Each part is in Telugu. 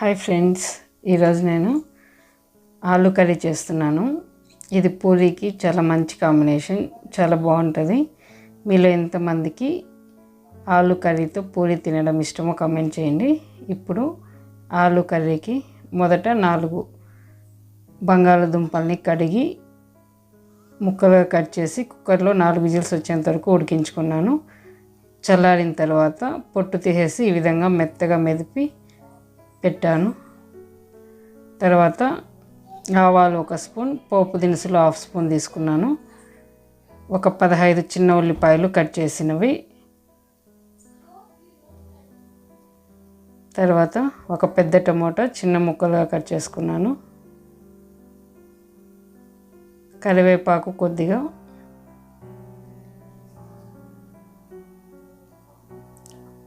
హాయ్ ఫ్రెండ్స్ ఈరోజు నేను ఆలు కర్రీ చేస్తున్నాను. ఇది పూరీకి చాలా మంచి కాంబినేషన్ చాలా బాగుంటుంది. మీలో ఎంతమందికి ఆలు కర్రీతో పూరి తినడం ఇష్టమో కమెంట్ చేయండి. ఇప్పుడు ఆలు కర్రీకి మొదట నాలుగు బంగాళదుంపల్ని కడిగి ముక్కలుగా కట్ చేసి కుక్కర్లో నాలుగు విజిల్స్ వచ్చేంత వరకు ఉడికించుకున్నాను. చల్లారిన తర్వాత పొట్టు తీసేసి ఈ విధంగా మెత్తగా మెదిపి పెట్టాను. తర్వాత ఆవాలు ఒక స్పూన్ పోపు దినుసులు హాఫ్ స్పూన్ తీసుకున్నాను. ఒక పదహైదు చిన్న ఉల్లిపాయలు కట్ చేసినవి. తర్వాత ఒక పెద్ద టమోటా చిన్న ముక్కలుగా కట్ చేసుకున్నాను. కరివేపాకు కొద్దిగా.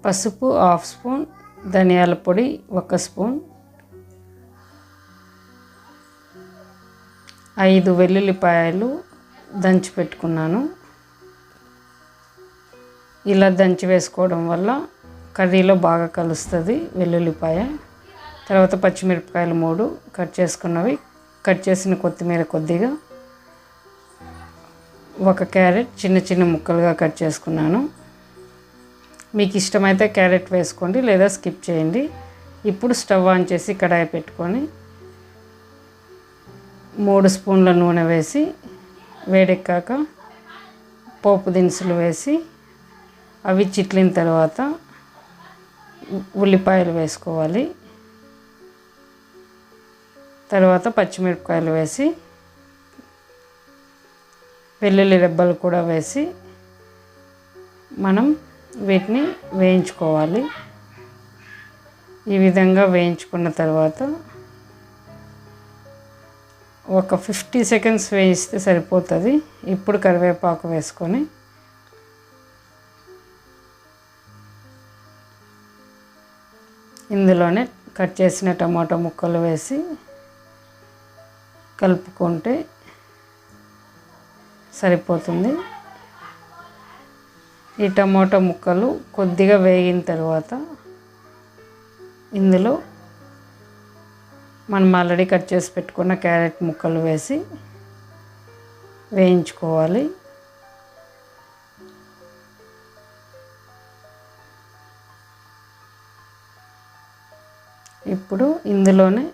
పసుపు హాఫ్ స్పూన్ ధనియాల పొడి ఒక స్పూన్. ఐదు వెల్లుల్లిపాయలు దంచి పెట్టుకున్నాను. ఇలా దంచి వేసుకోవడం వల్ల కర్రీలో బాగా కలుస్తుంది వెల్లుల్లిపాయ. తర్వాత పచ్చిమిరపకాయలు మూడు కట్ చేసుకున్నవి. కట్ చేసిన కొత్తిమీర కొద్దిగా. ఒక క్యారెట్ చిన్న చిన్న ముక్కలుగా కట్ చేసుకున్నాను. మీకు ఇష్టమైతే క్యారెట్ వేసుకోండి లేదా స్కిప్ చేయండి. ఇప్పుడు స్టవ్ ఆన్ చేసి కడాయి పెట్టుకొని మూడు స్పూన్ల నూనె వేసి వేడెక్కాక పోపు దినుసులు వేసి అవి చిట్లిన తర్వాత ఉల్లిపాయలు వేసుకోవాలి. తర్వాత పచ్చిమిరపకాయలు వేసి వెల్లుల్లి రెబ్బలు కూడా వేసి మనం వీటిని వేయించుకోవాలి. ఈ విధంగా వేయించుకున్న తర్వాత ఒక ఫిఫ్టీ సెకండ్స్ వేయిస్తే సరిపోతుంది. ఇప్పుడు కరివేపాకు వేసుకొని ఇందులోనే కట్ చేసిన టమాటా ముక్కలు వేసి కలుపుకుంటే సరిపోతుంది. ఈ టమాటా ముక్కలు కొద్దిగా వేగిన తర్వాత ఇందులో మనం ఆల్రెడీ కట్ చేసి పెట్టుకున్న క్యారెట్ ముక్కలు వేసి వేయించుకోవాలి. ఇప్పుడు ఇందులోనే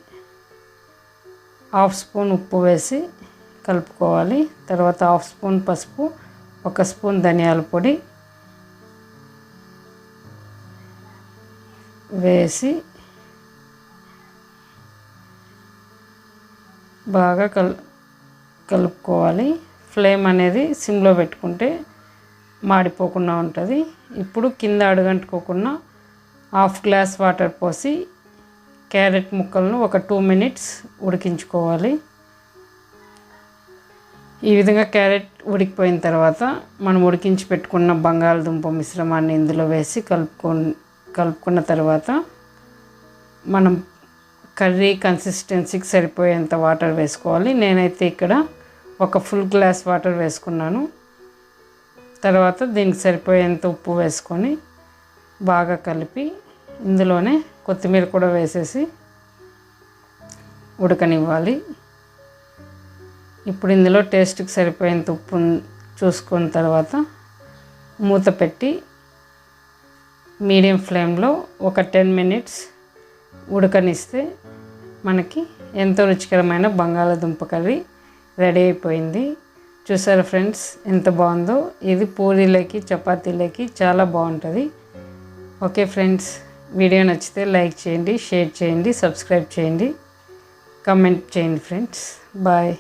హాఫ్ స్పూన్ ఉప్పు వేసి కలుపుకోవాలి. తర్వాత హాఫ్ స్పూన్ పసుపు ఒక స్పూన్ ధనియాల పొడి వేసి బాగా కల్ కలుపుకోవాలి. ఫ్లేమ్ అనేది సిమ్లో పెట్టుకుంటే మాడిపోకుండా ఉంటుంది. ఇప్పుడు కింద అడుగంటుకోకుండా హాఫ్ గ్లాస్ వాటర్ పోసి క్యారెట్ ముక్కలను ఒక టూ మినిట్స్ ఉడికించుకోవాలి. ఈ విధంగా క్యారెట్ ఉడికిపోయిన తర్వాత మనం ఉడికించి పెట్టుకున్న బంగాళదుంప మిశ్రమాన్ని ఇందులో వేసి కలుపుకొని కలుపుకున్న తర్వాత మనం కర్రీ కన్సిస్టెన్సీకి సరిపోయేంత వాటర్ వేసుకోవాలి. నేనైతే ఇక్కడ ఒక ఫుల్ గ్లాస్ వాటర్ వేసుకున్నాను. తర్వాత దీనికి సరిపోయేంత ఉప్పు వేసుకొని బాగా కలిపి ఇందులోనే కొత్తిమీర కూడా వేసేసి ఉడకనివ్వాలి. ఇప్పుడు ఇందులో టేస్ట్కి సరిపోయేంత ఉప్పు చూసుకున్న తర్వాత మూత పెట్టి మీడియం ఫ్లేమ్లో ఒక టెన్ మినిట్స్ ఉడకనిస్తే మనకి ఎంతో రుచికరమైన బంగాళాదుంప కర్రీ రెడీ అయిపోయింది. చూసారా ఫ్రెండ్స్ ఎంత బాగుందో. ఇది పూరీలకి చపాతీలకి చాలా బాగుంటుంది. ఓకే ఫ్రెండ్స్ వీడియో నచ్చితే లైక్ చేయండి షేర్ చేయండి సబ్స్క్రైబ్ చేయండి కమెంట్ చేయండి ఫ్రెండ్స్. బాయ్.